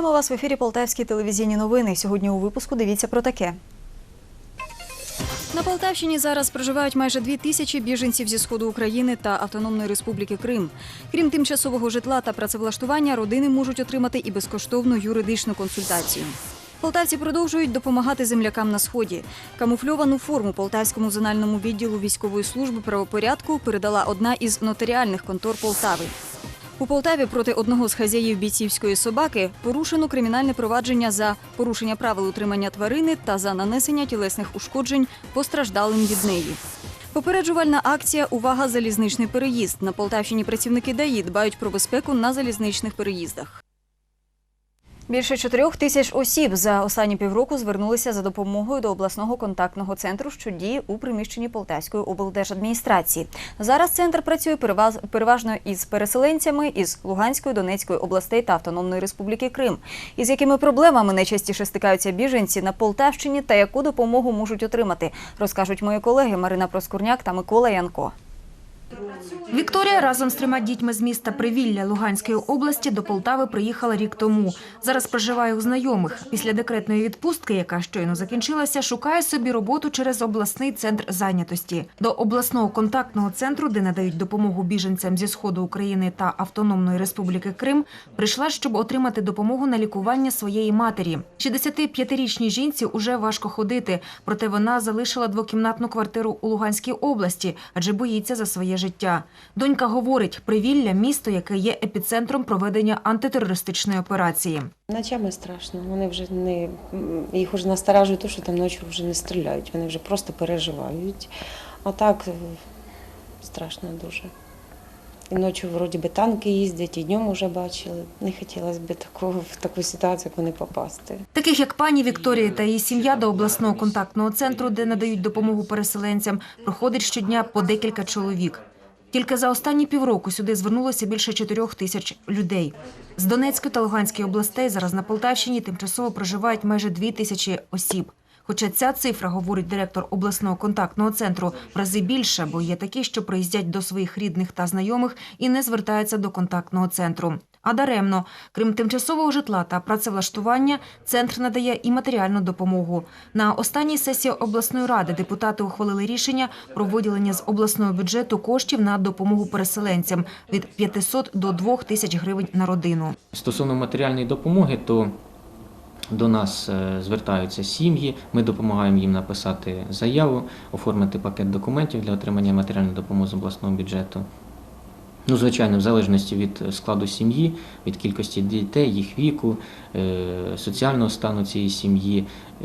Вітаємо вас в ефірі Полтавські телевізійні новини. Сьогодні у випуску дивіться про таке. На Полтавщині зараз проживають майже дві тисячі біженців зі сходу України та Автономної Республіки Крим. Крім тимчасового житла та працевлаштування, родини можуть отримати і безкоштовну юридичну консультацію. Полтавці продовжують допомагати землякам на сході. Камуфльовану форму полтавському зональному відділу військової служби правопорядку передала одна із нотаріальних контор Полтави. У Полтаві проти одного з хазяїв бійцівської собаки порушено кримінальне провадження за порушення правил утримання тварини та за нанесення тілесних ушкоджень постраждалим від неї. Попереджувальна акція Увага! Залізничний переїзд. На Полтавщині працівники ДАІ дбають про безпеку на залізничних переїздах. Більше чотирьох тисяч осіб за останні півроку звернулися за допомогою до обласного контактного центру, що діє у приміщенні Полтавської облдержадміністрації. Зараз центр працює переважно із переселенцями із Луганської, Донецької областей та Автономної Республіки Крим. Із якими проблемами найчастіше стикаються біженці на Полтавщині та яку допомогу можуть отримати, розкажуть мої колеги Марина Проскурняк та Микола Янко. Вікторія разом з трьома дітьми з міста Привілля Луганської області до Полтави приїхала рік тому. Зараз проживає у знайомих. Після декретної відпустки, яка щойно закінчилася, шукає собі роботу через обласний центр зайнятості. До обласного контактного центру, де надають допомогу біженцям зі сходу України та Автономної Республіки Крим, прийшла, щоб отримати допомогу на лікування своєї матері. 65-річній жінці уже важко ходити, проте вона залишила двокімнатну квартиру у Луганській області, адже боїться за своє життя. Донька говорить, Привілля – місто, яке є епіцентром проведення антитерористичної операції. Ночами страшно. Вони вже не їх вже насторажує те, що там ночі вже не стріляють. Вони вже просто переживають. А так е, страшно дуже. І ночі вроді би танки їздять, і днем вже бачили. Не хотілося б такого, в таку ситуацію, як вони попасти. Таких як пані Вікторія та її сім'я до обласного контактного центру, де надають допомогу переселенцям, проходить щодня по декілька чоловік. Тільки за останні півроку сюди звернулося більше чотирьох тисяч людей. З Донецької та Луганської областей зараз на Полтавщині тимчасово проживають майже дві тисячі осіб. Хоча ця цифра, говорить директор обласного контактного центру, в рази більше, бо є такі, що приїздять до своїх рідних та знайомих і не звертаються до контактного центру. А даремно, крім тимчасового житла та працевлаштування, центр надає і матеріальну допомогу. На останній сесії обласної ради депутати ухвалили рішення про виділення з обласного бюджету коштів на допомогу переселенцям від 500 до 2 тисяч гривень на родину. Стосовно матеріальної допомоги, то до нас е, звертаються сім'ї. Ми допомагаємо їм написати заяву, оформити пакет документів для отримання матеріальної допомоги з обласного бюджету. Ну, звичайно, в залежності від складу сім'ї, від кількості дітей, їх віку, соціального стану цієї сім'ї, е,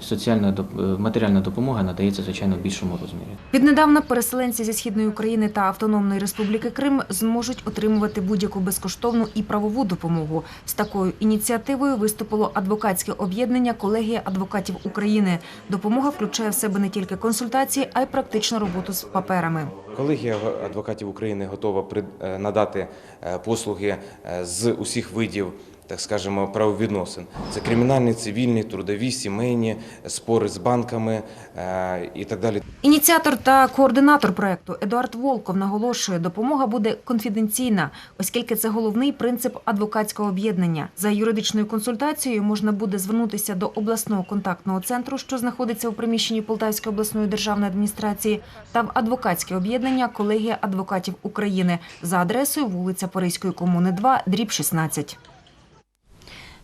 соціальна е, матеріальна допомога надається, звичайно, в більшому розмірі. Віднедавна переселенці зі східної України та Автономної Республіки Крим зможуть отримувати будь-яку безкоштовну і правову допомогу. З такою ініціативою виступило адвокатське об'єднання Колегія адвокатів України. Допомога включає в себе не тільки консультації, а й практичну роботу з паперами. Колегія адвокатів України готова при- е, надати е, послуги е, з усіх видів. Так скажемо, правовідносин це кримінальні, цивільні, трудові, сімейні, спори з банками е, і так далі. Ініціатор та координатор проекту Едуард Волков наголошує, допомога буде конфіденційна, оскільки це головний принцип адвокатського об'єднання. За юридичною консультацією можна буде звернутися до обласного контактного центру, що знаходиться у приміщенні Полтавської обласної державної адміністрації, та в адвокатське об'єднання Колегія адвокатів України за адресою вулиця Паризької комуни 2, дріб 16.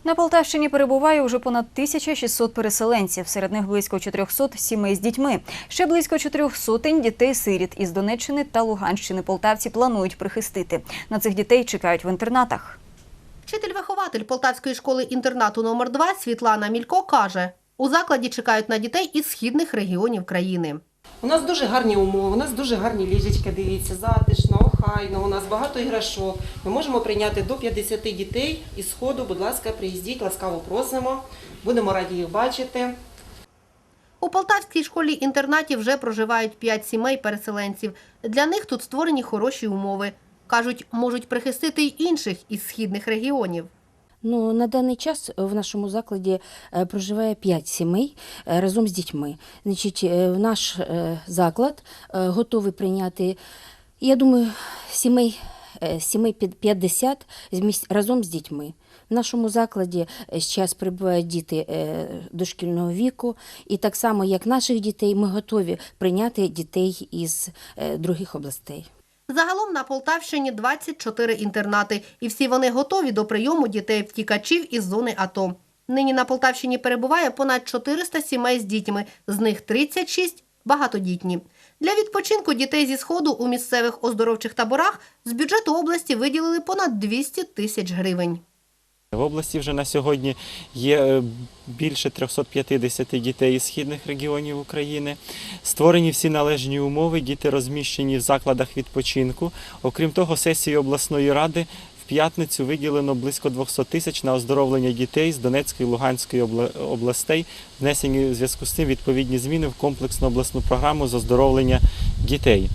На Полтавщині перебуває уже понад 1600 переселенців. Серед них близько 400 сімей з дітьми. Ще близько чотирьох сотень дітей-сиріт із Донеччини та Луганщини полтавці планують прихистити. На цих дітей чекають в інтернатах. Вчитель-вихователь Полтавської школи-інтернату номер 2 Світлана Мілько каже, у закладі чекають на дітей із східних регіонів країни. У нас дуже гарні умови, у нас дуже гарні ліжечка, дивіться, затишно, охайно, у нас багато іграшок. Ми можемо прийняти до 50 дітей із сходу. Будь ласка, приїздіть, ласкаво просимо. Будемо раді їх бачити. У Полтавській школі-інтернаті вже проживають 5 сімей переселенців. Для них тут створені хороші умови. Кажуть, можуть прихистити й інших із східних регіонів. Ну, на даний час в нашому закладі е, проживає 5 сімей е, разом з дітьми. Значить, е, наш е, заклад е, готовий прийняти, я думаю, сімей е, сімей 50 разом з дітьми. В нашому закладі зараз прибувають діти е, дошкільного віку, і так само, як наших дітей, ми готові прийняти дітей із е, других областей. Загалом на Полтавщині 24 інтернати, і всі вони готові до прийому дітей-втікачів із зони АТО. Нині на Полтавщині перебуває понад 400 сімей з дітьми, з них 36 – багатодітні. Для відпочинку дітей зі Сходу у місцевих оздоровчих таборах з бюджету області виділили понад 200 тисяч гривень. В області вже на сьогодні є е, більше 350 дітей із східних регіонів України. Створені всі належні умови, діти розміщені в закладах відпочинку. Окрім того, сесією обласної ради в п'ятницю виділено близько 200 тисяч на оздоровлення дітей з Донецької і Луганської областей, внесені у зв'язку з цим відповідні зміни в комплексну обласну програму з оздоровлення дітей.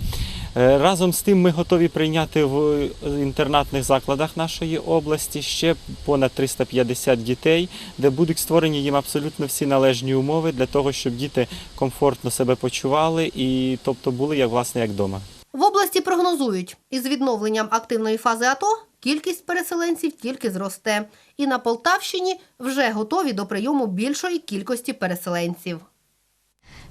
Е, Разом з тим ми готові прийняти в інтернатних закладах нашої області ще понад 350 дітей, де будуть створені їм абсолютно всі належні умови для того, щоб діти комфортно себе почували і тобто були як власне як вдома. В області прогнозують, із відновленням активної фази АТО кількість переселенців тільки зросте. І на Полтавщині вже готові до прийому більшої кількості переселенців.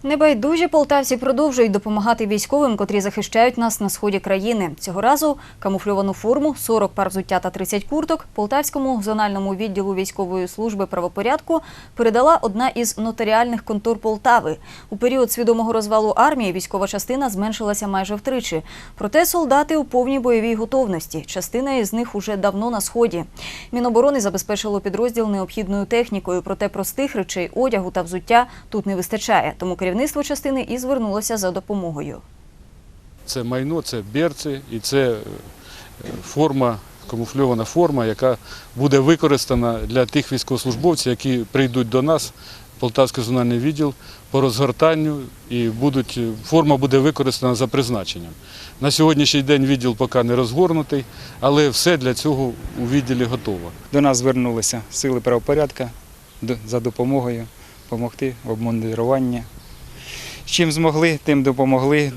Небайдужі полтавці продовжують допомагати військовим, котрі захищають нас на сході країни. Цього разу камуфльовану форму, 40 пар взуття та 30 курток Полтавському зональному відділу військової служби правопорядку передала одна із нотаріальних контор Полтави. У період свідомого розвалу армії військова частина зменшилася майже втричі. Проте солдати у повній бойовій готовності. Частина із них уже давно на сході. Міноборони забезпечило підрозділ необхідною технікою, проте простих речей, одягу та взуття тут не вистачає. Тому керівництво частини і звернулося за допомогою. Це майно, це берці і це е, форма, камуфльована форма, яка буде використана для тих військовослужбовців, які прийдуть до нас, Полтавський зональний відділ, по розгортанню і будуть, форма буде використана за призначенням. На сьогоднішній день відділ поки не розгорнутий, але все для цього у відділі готово. До нас звернулися сили правопорядка за допомогою допомогти в обмундируванні. Чим змогли, тим допомогли.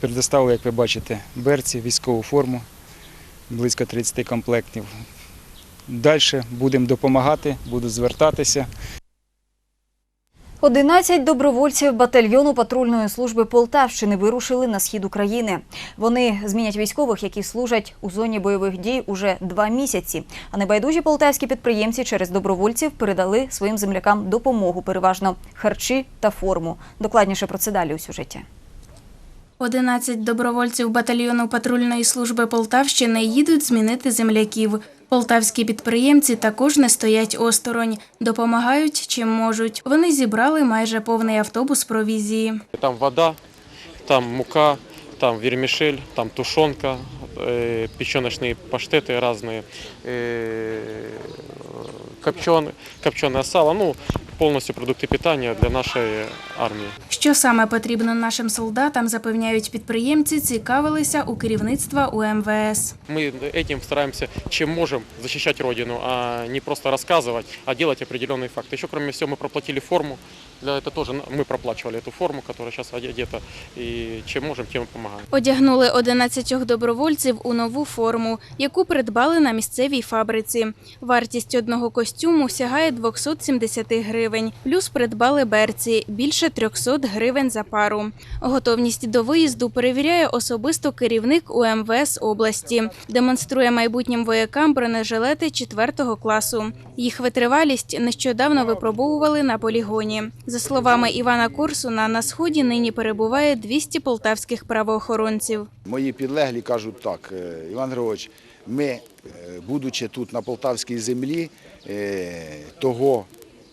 Предоставили, як ви бачите, берці, військову форму, близько 30 комплектів. Далі будемо допомагати, буду звертатися. 11 добровольців батальйону патрульної служби Полтавщини вирушили на схід України. Вони змінять військових, які служать у зоні бойових дій уже два місяці. А небайдужі полтавські підприємці через добровольців передали своїм землякам допомогу, переважно харчі та форму. Докладніше про це далі у сюжеті. 11 добровольців батальйону патрульної служби Полтавщини їдуть змінити земляків. Полтавські підприємці також не стоять осторонь, допомагають чим можуть. Вони зібрали майже повний автобус провізії. Там вода, там мука, там вермишель, там тушонка, э, печеночные паштеты разные, э, копченое, копченое сало, ну, полностью продукты питания для нашей армии. Що саме потрібно нашим солдатам, запевняють підприємці, цікавилися у керівництва УМВС. Мы этим стараемся, чем можем, защищать Родину, а не просто рассказывать, а делать определенные факты. Еще, кроме всего, мы проплатили форму. Для это тоже мы проплачивали эту форму, которая сейчас одета. И чем можем, тем и помогаем. Одягнули 11 добровольців у нову форму, яку придбали на місцевій фабриці. Вартість одного костюму сягає 270 гривень. Плюс придбали берці більше 300 гривень за пару. Готовність до виїзду перевіряє особисто керівник УМВС області. Демонструє майбутнім воякам бронежилети 4 класу. Їх витривалість нещодавно випробовували на полігоні. За словами Івана Корсуна, на сході нині перебуває 200 полтавських правоохоронців. Мої підлеглі кажуть так, «Е, Іван Григорович, ми, е, будучи тут на полтавській землі, того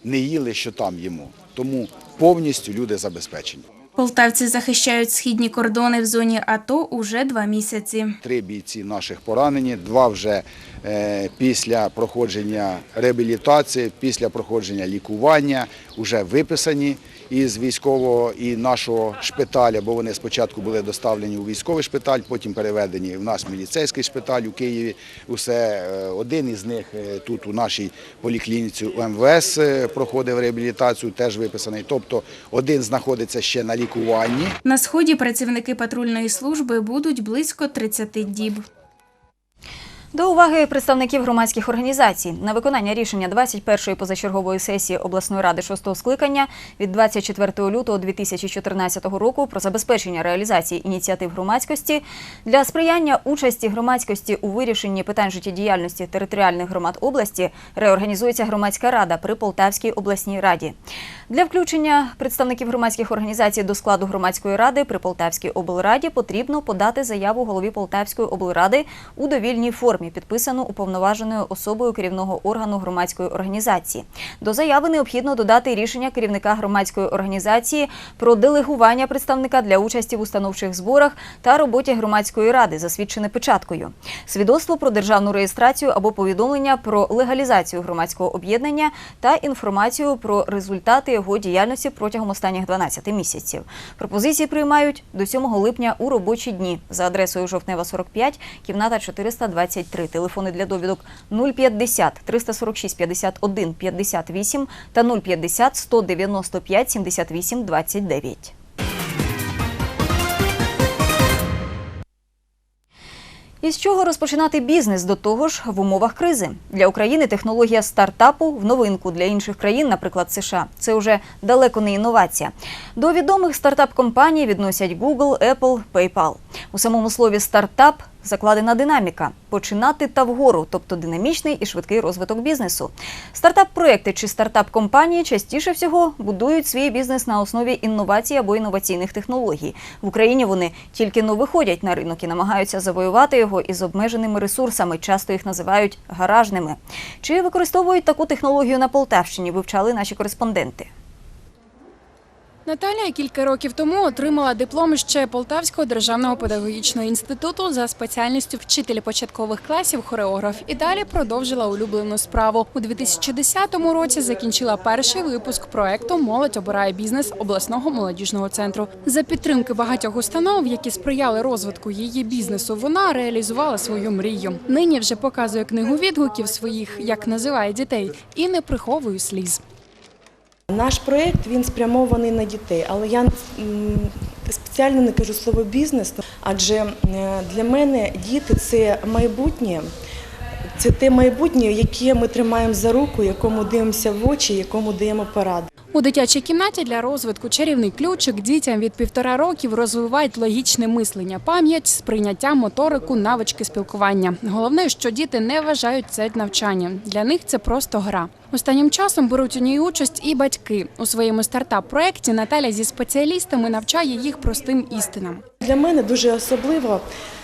не їли, що там їмо. Тому повністю люди забезпечені. Полтавці захищають східні кордони в зоні АТО уже два місяці. Три бійці наших поранені, два вже е, після проходження реабілітації, після проходження лікування, вже виписані із військового і нашого шпиталя, бо вони спочатку були доставлені у військовий шпиталь, потім переведені в наш міліцейський шпиталь у Києві. Усе е, один із них е, тут у нашій поліклініці УМВС е, проходив реабілітацію, теж виписаний. Тобто один знаходиться ще на лікуванні. На сході працівники патрульної служби будуть близько 30 діб. До уваги представників громадських організацій на виконання рішення 21-ї позачергової сесії обласної ради 6-го скликання від 24 лютого 2014 року про забезпечення реалізації ініціатив громадськості для сприяння участі громадськості у вирішенні питань життєдіяльності територіальних громад області реорганізується громадська рада при Полтавській обласній раді. Для включення представників громадських організацій до складу громадської ради при Полтавській облраді потрібно подати заяву голові Полтавської облради у довільній формі, підписану уповноваженою особою керівного органу громадської організації. До заяви необхідно додати рішення керівника громадської організації про делегування представника для участі в установчих зборах та роботі громадської ради, засвідчене печаткою, свідоцтво про державну реєстрацію або повідомлення про легалізацію громадського об'єднання та інформацію про результати його діяльності протягом останніх 12 місяців. Пропозиції приймають до 7 липня у робочі дні за адресою Жовтнева 45, кімната 423. Телефони для довідок 050 346 51 58 та 050 195 78 29. Із чого розпочинати бізнес до того ж в умовах кризи для України технологія стартапу в новинку для інших країн, наприклад, США. Це вже далеко не інновація. До відомих стартап-компаній відносять Google, Apple, PayPal. У самому слові стартап закладена динаміка починати та вгору, тобто динамічний і швидкий розвиток бізнесу. Стартап-проекти чи стартап-компанії частіше всього будують свій бізнес на основі інновацій або інноваційних технологій. В Україні вони тільки но виходять на ринок і намагаються завоювати його із обмеженими ресурсами. Часто їх називають гаражними. Чи використовують таку технологію на Полтавщині? Вивчали наші кореспонденти. Наталія кілька років тому отримала диплом ще Полтавського державного педагогічного інституту за спеціальністю вчителя початкових класів хореограф і далі продовжила улюблену справу. У 2010 році закінчила перший випуск проекту Молодь обирає бізнес обласного молодіжного центру. За підтримки багатьох установ, які сприяли розвитку її бізнесу, вона реалізувала свою мрію. Нині вже показує книгу відгуків своїх, як називає дітей, і не приховує сліз. Наш проєкт він спрямований на дітей, але я спеціально не кажу слово бізнес, адже е, для мене діти це майбутнє. Це те майбутнє, яке ми тримаємо за руку, якому дивимося в очі, якому даємо пораду. У дитячій кімнаті для розвитку чарівний ключик дітям від півтора років розвивають логічне мислення, пам'ять, сприйняття, моторику, навички спілкування. Головне, що діти не вважають це навчанням. Для них це просто гра. Останнім часом беруть у ній участь і батьки. У своєму стартап-проєкті Наталя зі спеціалістами навчає їх простим істинам. Для мене дуже особливо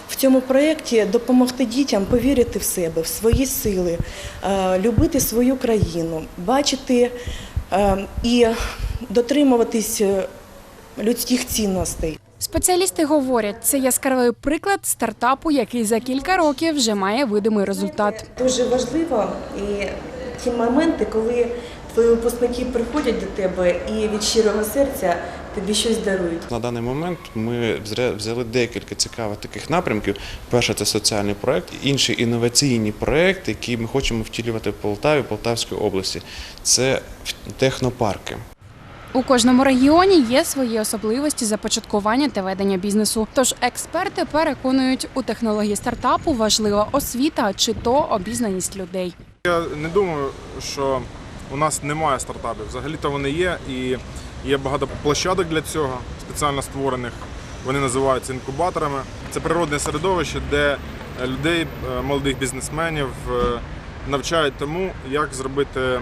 в цьому проєкті допомогти дітям повірити в себе, в свої сили, е, любити свою країну, бачити е, і дотримуватись е, людських цінностей. Спеціалісти говорять, це яскравий приклад стартапу, який за кілька років вже має видимий результат. Дуже важливо і ті моменти, коли твої випускники приходять до тебе і від щирого серця тобі щось дарують. На даний момент ми взяли декілька цікавих таких напрямків. Перше це соціальний проект, інший інноваційні проекти, які ми хочемо втілювати в Полтаві, Полтавській області. Це технопарки. У кожному регіоні є свої особливості започаткування та ведення бізнесу. Тож експерти переконують, у технології стартапу важлива освіта чи то обізнаність людей. Я не думаю, що у нас немає стартапів. Взагалі-то вони є, і є багато площадок для цього, спеціально створених. Вони називаються інкубаторами. Це природне середовище, де людей, е, молодих бізнесменів е, навчають тому, як зробити е,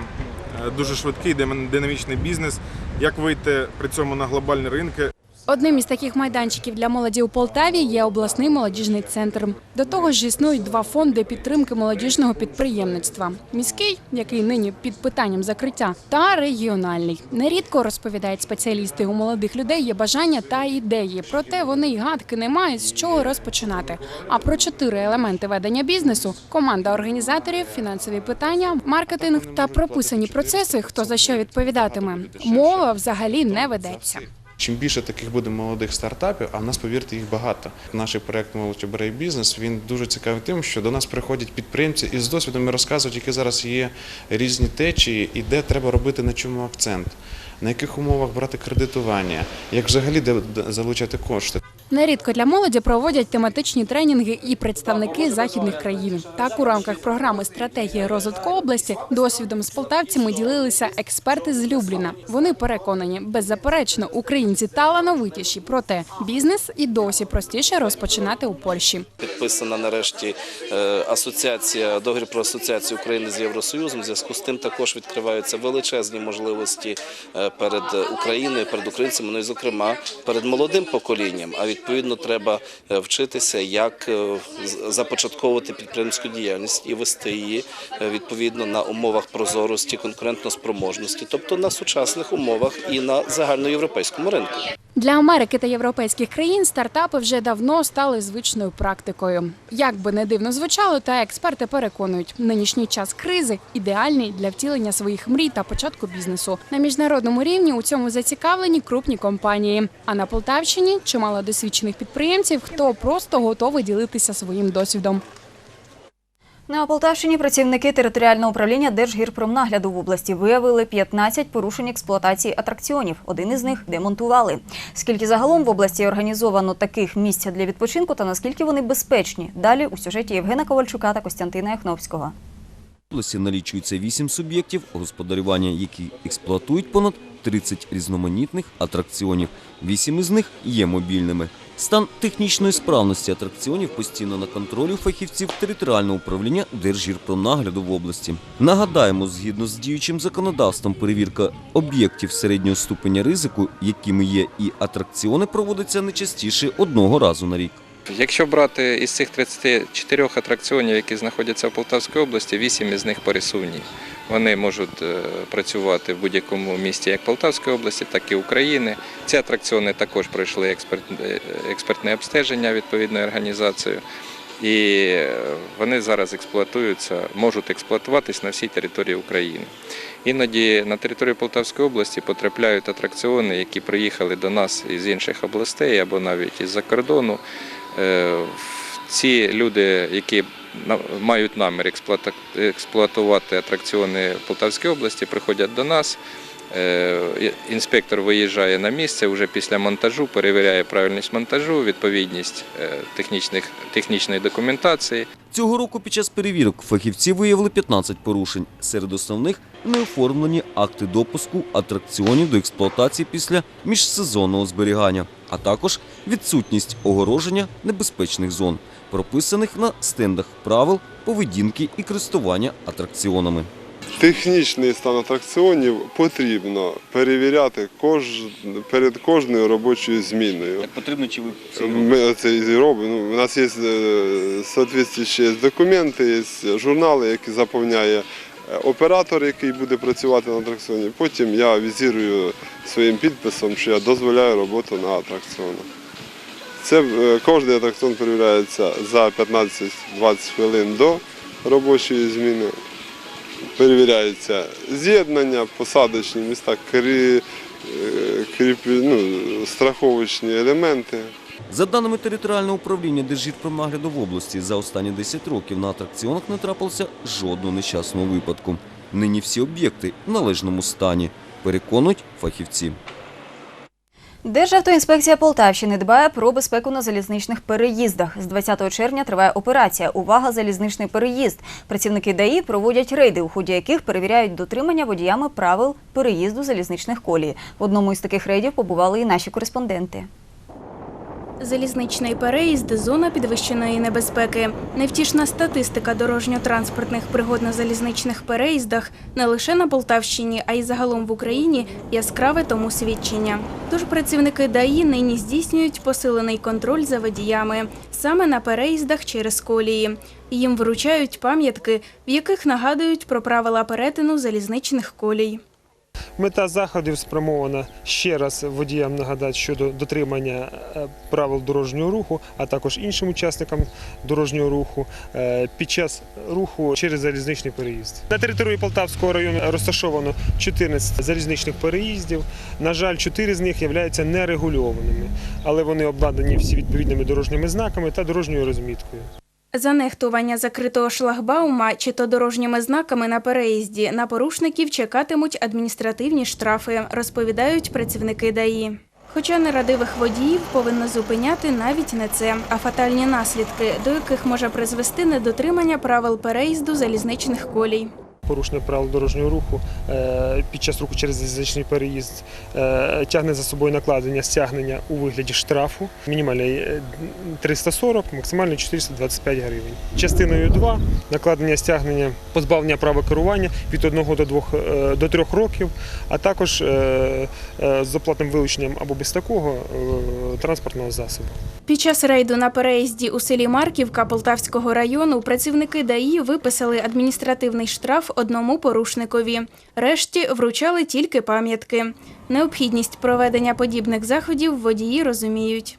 дуже швидкий динамічний бізнес, як вийти при цьому на глобальні ринки. Одним із таких майданчиків для молоді у Полтаві є обласний молодіжний центр. До того ж, існують два фонди підтримки молодіжного підприємництва: міський, який нині під питанням закриття, та регіональний. Нерідко розповідають спеціалісти. У молодих людей є бажання та ідеї, проте вони й гадки не мають з чого розпочинати. А про чотири елементи ведення бізнесу: команда організаторів, фінансові питання, маркетинг та прописані процеси, хто за що відповідатиме. Мова взагалі не ведеться. Чим більше таких буде молодих стартапів, а в нас, повірте, їх багато. Наш проект «Молодь обирає бізнес він дуже цікавий тим, що до нас приходять підприємці із досвідом і розказують, які зараз є різні течії і де треба робити на чому акцент, на яких умовах брати кредитування, як взагалі де залучати кошти. Нерідко для молоді проводять тематичні тренінги і представники західних країн. Так, у рамках програми стратегії розвитку області досвідом з полтавцями ділилися експерти з Любліна. Вони переконані, беззаперечно, українці талановитіші, проте бізнес і досі простіше розпочинати у Польщі. Підписана нарешті е, асоціація договір про асоціацію України з Євросоюзом. В зв'язку з тим також відкриваються величезні можливості е, перед Україною, перед українцями, ну і зокрема перед молодим поколінням. А відповідно треба е, вчитися, як е, започатковувати підприємську діяльність і вести її е, відповідно на умовах прозорості, конкурентноспроможності, тобто на сучасних умовах і на загальноєвропейському ринку. Для Америки та європейських країн стартапи вже давно стали звичною практикою. Як би не дивно звучало, та експерти переконують, нинішній час кризи ідеальний для втілення своїх мрій та початку бізнесу. На міжнародному рівні у цьому зацікавлені крупні компанії. А на Полтавщині чимало досвідчених підприємців, хто просто готовий ділитися своїм досвідом. На Полтавщині працівники територіального управління Держгірпромнагляду в області виявили 15 порушень експлуатації атракціонів. Один із них демонтували. Скільки загалом в області організовано таких місць для відпочинку та наскільки вони безпечні? Далі у сюжеті Євгена Ковальчука та Костянтина Яхновського. Області налічується 8 суб'єктів, господарювання які експлуатують понад 30 різноманітних атракціонів. Вісім із них є мобільними. Стан технічної справності атракціонів постійно на контролі фахівців територіального управління Держгірпромнагляду в області. Нагадаємо, згідно з діючим законодавством, перевірка об'єктів середнього ступеня ризику, якими є і атракціони, проводиться не частіше одного разу на рік. Якщо брати із цих 34 атракціонів, які знаходяться в Полтавській області, 8 із них пересувні. Вони можуть е, працювати в будь-якому місті як Полтавської області, так і України. Ці атракціони також пройшли е, експертне обстеження відповідною організацією. І е, вони зараз експлуатуються, можуть експлуатуватись на всій території України. Іноді на територію Полтавської області потрапляють атракціони, які приїхали до нас із інших областей або навіть із-за кордону. Е, Ці люди, які мають намір експлуатувати атракціони в Полтавській області, приходять до нас. Е, Інспектор виїжджає на місце вже після монтажу, перевіряє правильність монтажу, відповідність е, технічних, технічної документації. Цього року під час перевірок фахівці виявили 15 порушень. Серед основних неоформлені акти допуску атракціонів до експлуатації після міжсезонного зберігання, а також відсутність огороження небезпечних зон, прописаних на стендах правил поведінки і користування атракціонами. Технічний стан атракціонів потрібно перевіряти кож... перед кожною робочою зміною. Як потрібно, чи ви Ми це і робимо. Ну, у нас є е, соответствуючі документи, є журнали, які заповняє е, оператор, який буде працювати на атракціоні. Потім я візирую своїм підписом, що я дозволяю роботу на атракціонах. Це е, кожен атракціон перевіряється за 15-20 хвилин до робочої зміни. Перевіряється з'єднання, посадочні міста, е, ну, страховочні елементи. За даними територіального управління Держгірпромнагляду в області, за останні 10 років на атракціонах не трапилося жодного нещасного випадку. Нині всі об'єкти в належному стані, переконують фахівці. Державтоінспекція Полтавщини дбає про безпеку на залізничних переїздах. З 20 червня триває операція Увага залізничний переїзд. Працівники ДАІ проводять рейди, у ході яких перевіряють дотримання водіями правил переїзду залізничних колій. В одному із таких рейдів побували і наші кореспонденти. Залізничний переїзд – зона підвищеної небезпеки. Невтішна статистика дорожньо-транспортних пригод на залізничних переїздах не лише на Полтавщині, а й загалом в Україні яскраве тому свідчення. Тож працівники ДАІ нині здійснюють посилений контроль за водіями саме на переїздах через колії. Їм вручають пам'ятки, в яких нагадують про правила перетину залізничних колій. Мета заходів спрямована ще раз водіям нагадати щодо дотримання е, правил дорожнього руху, а також іншим учасникам дорожнього руху е, під час руху через залізничний переїзд. На території Полтавського району розташовано 14 залізничних переїздів. На жаль, 4 з них являються нерегульованими, але вони обладнані всі відповідними дорожніми знаками та дорожньою розміткою. За нехтування закритого шлагбаума чи то дорожніми знаками на переїзді на порушників чекатимуть адміністративні штрафи, розповідають працівники ДАІ. Хоча нерадивих водіїв повинно зупиняти навіть не це, а фатальні наслідки, до яких може призвести недотримання правил переїзду залізничних колій. Порушення правил дорожнього руху е, під час руху через залізничний переїзд е, тягне за собою накладення стягнення у вигляді штрафу. Мінімальний е, 340, максимальний 425 гривень. Частиною 2 накладення стягнення позбавлення права керування від 1 до 2 е, до 3 років, а також е, е, з оплатним вилученням або без такого е, транспортного засобу. Під час рейду на переїзді у селі Марківка Полтавського району працівники ДАІ виписали адміністративний штраф одному порушникові. Решті вручали тільки пам'ятки. Необхідність проведення подібних заходів водії розуміють.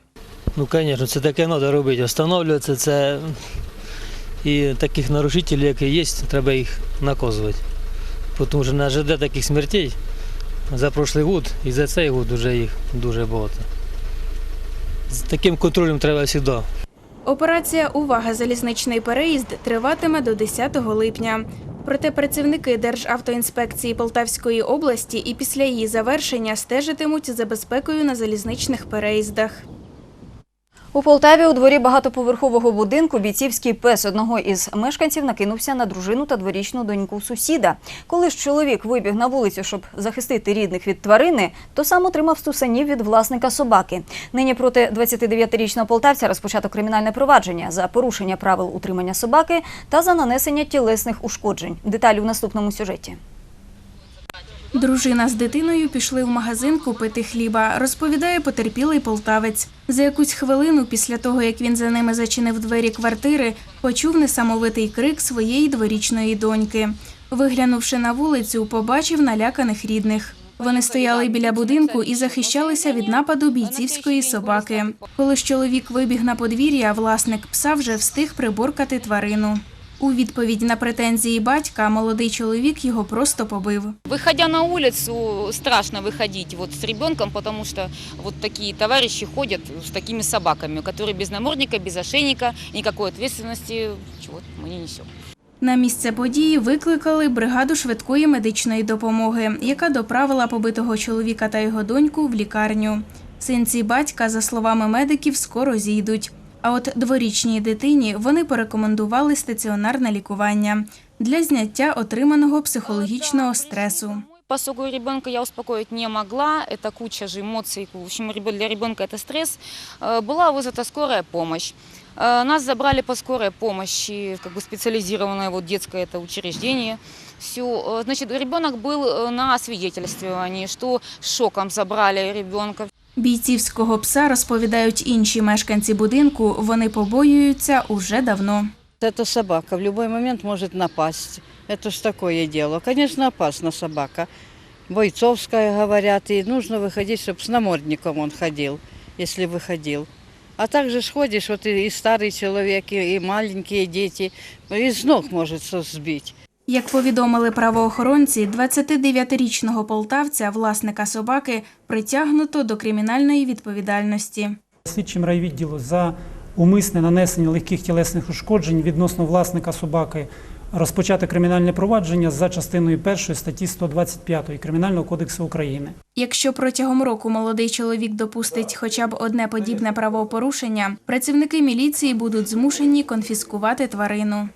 Ну, звісно, це таке треба робити. Встановлювати це і таких нарушителів, які є, треба їх наказувати. Тому що на ЖД таких смертей за прошлий год і за цей год вже їх дуже багато. З таким контролем треба завжди. Операція Увага! Залізничний переїзд триватиме до 10 липня. Проте працівники Державтоінспекції Полтавської області і після її завершення стежитимуть за безпекою на залізничних переїздах. У Полтаві у дворі багатоповерхового будинку бійцівський пес одного із мешканців накинувся на дружину та дворічну доньку сусіда. Коли ж чоловік вибіг на вулицю, щоб захистити рідних від тварини, то сам отримав стусанів від власника собаки. Нині проти 29-річного полтавця розпочато кримінальне провадження за порушення правил утримання собаки та за нанесення тілесних ушкоджень. Деталі у наступному сюжеті. Дружина з дитиною пішли в магазин купити хліба, розповідає потерпілий полтавець. За якусь хвилину після того, як він за ними зачинив двері квартири, почув несамовитий крик своєї дворічної доньки. Виглянувши на вулицю, побачив наляканих рідних. Вони стояли біля будинку і захищалися від нападу бійцівської собаки. Коли ж чоловік вибіг на подвір'я, власник пса вже встиг приборкати тварину. У відповідь на претензії батька молодий чоловік його просто побив. Выходя на улицу, страшно выходить вот с ребенком, потому что вот такие товарищи ходят с такими собаками, которые без намордника, без ошейника, никакой ответственности чего мы не несем. На місце події викликали бригаду швидкої медичної допомоги, яка доправила побитого чоловіка та його доньку в лікарню. Синці батька, за словами медиків, скоро зійдуть. А от дворічній дитині вони порекомендували стаціонарне лікування для зняття отриманого психологічного стресу. Поскольку ребенка я успокоить не могла, это куча же эмоций, в общем, ребё- для ребенка это стресс, э, была вызвата скорая помощь. Э, Нас забрали по скорой помощи, как бы специализированное вот детское это учреждение. Все, значит, ребенок был э, на свидетельствовании, что шоком забрали ребенка. Бійцівського пса розповідають інші мешканці будинку. Вони побоюються уже давно. Эта собака в любой момент может напасть. Это ж такое дело. Конечно, опасна собака. Бойцовская, говорят, и нужно выходить, чтобы с намордником он ходил, если выходил. А также ж ходишь, вот и, и старый человек, и, и маленькие дети, из ног может со- сбить. Як повідомили правоохоронці, 29-річного полтавця, власника собаки, притягнуто до кримінальної відповідальності. Слідчим райвідділу за умисне нанесення легких тілесних ушкоджень відносно власника собаки розпочати кримінальне провадження за частиною 1 статті 125 Кримінального кодексу України. Якщо протягом року молодий чоловік допустить хоча б одне подібне правопорушення, працівники міліції будуть змушені конфіскувати тварину.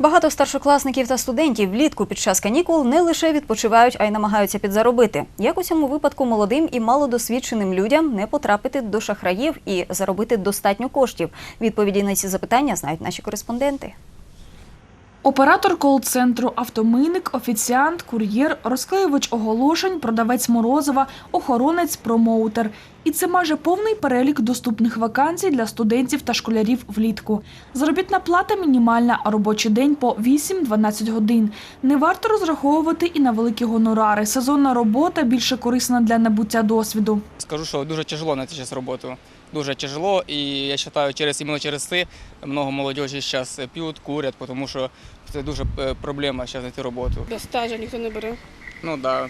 Багато старшокласників та студентів влітку під час канікул не лише відпочивають, а й намагаються підзаробити. Як у цьому випадку молодим і малодосвідченим людям не потрапити до шахраїв і заробити достатньо коштів? Відповіді на ці запитання знають наші кореспонденти. Оператор кол-центру, автомийник, офіціант, кур'єр, розклеювач оголошень, продавець морозива, охоронець, промоутер. І це майже повний перелік доступних вакансій для студентів та школярів влітку. Заробітна плата мінімальна, а робочий день по 8-12 годин. Не варто розраховувати і на великі гонорари. Сезонна робота більше корисна для набуття досвіду. Скажу, что дуже тяжело найти сейчас работу. Дуже тяжело, и я считаю, через, именно через це много молодежи сейчас пьют, курят, потому що це дуже е, проблема зараз знайти роботу. Без стажа ніхто не бере. Ну да.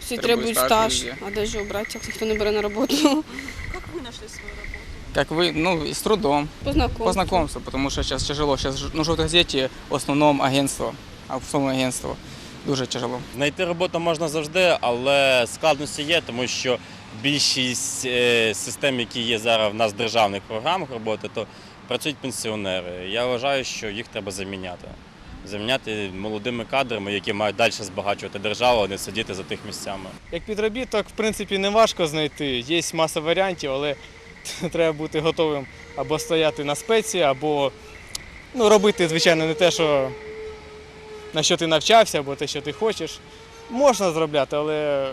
Всі требують стаж стаж, а де ж його брати, як ніхто не бере на роботу. Как вы нашли свою работу? Как вы, ну, с трудом. По знакомству. По знакомству, потому что сейчас тяжело. Сейчас ну, «Жовтій газеті» в основному агентство, аукціонне агентство. Дуже тяжело. Знайти роботу можна завжди, але складності є, тому що більшість е, систем, які є зараз в нас в державних програмах роботи, то працюють пенсіонери. Я вважаю, що їх треба заміняти. Заміняти молодими кадрами, які мають далі збагачувати державу, а не сидіти за тих місцями. Як підробіток, в принципі, не важко знайти. Є маса варіантів, але треба бути готовим або стояти на спеці, або ну, робити, звичайно, не те, що на що ти навчався, або те, що ти хочеш. Можна зробляти, але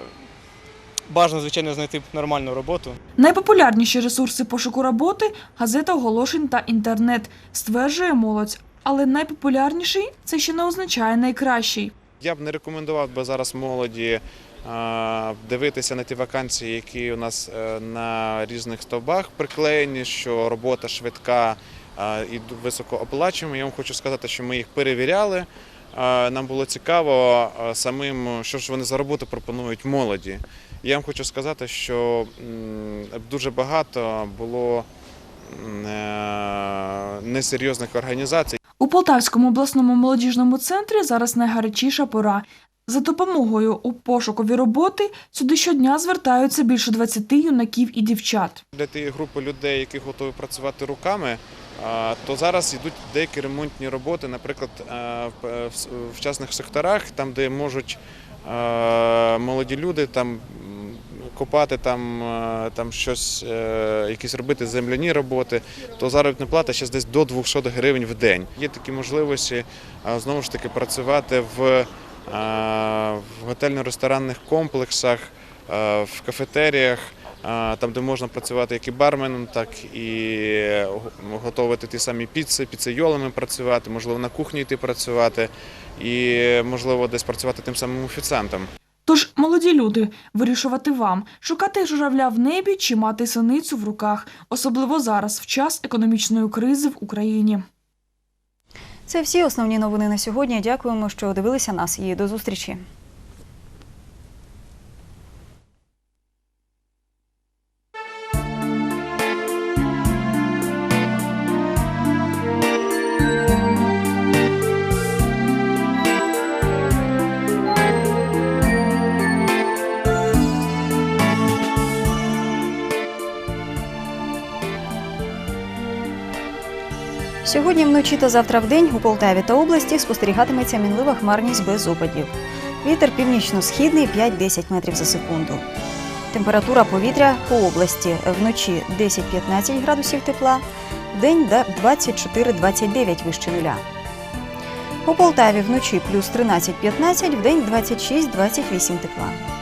бажано, звичайно, знайти нормальну роботу. Найпопулярніші ресурси пошуку роботи газета оголошень та інтернет, стверджує молодь. Але найпопулярніший це ще не означає найкращий. Я б не рекомендував би зараз молоді е, дивитися на ті вакансії, які у нас е, на різних стовбах приклеєні, що робота швидка е, і високооплачуємо. Я вам хочу сказати, що ми їх перевіряли. Нам було цікаво самим, що ж вони за роботу пропонують молоді. Я вам хочу сказати, що дуже багато було е, несерйозних організацій. У Полтавському обласному молодіжному центрі зараз найгарячіша пора. За допомогою у пошукові роботи сюди щодня звертаються більше 20 юнаків і дівчат. Для тієї групи людей, які готові працювати руками, то зараз йдуть деякі ремонтні роботи, наприклад, е, в- частних секторах, там, де можуть е, молоді люди там копати там, е, там щось, е, якісь робити земляні роботи, то заробітна плата ще десь до 200 гривень в день. Є такі можливості знову ж таки працювати в, е, в готельно-ресторанних комплексах, в кафетеріях. Там, де можна працювати як і барменом, так і готувати ті самі піци, піцейолами працювати, можливо, на кухні йти працювати, і можливо десь працювати тим самим офіціантом. Тож, молоді люди, вирішувати вам, шукати журавля в небі чи мати синицю в руках, особливо зараз, в час економічної кризи в Україні. Це всі основні новини на сьогодні. Дякуємо, що дивилися нас і до зустрічі. Сьогодні вночі та завтра вдень у Полтаві та області спостерігатиметься мінлива хмарність без опадів. Вітер північно-східний 5-10 метрів за секунду. Температура повітря по області вночі 10-15 градусів тепла, вдень до 24-29 вище нуля. У Полтаві вночі плюс 13-15, вдень 26-28 тепла.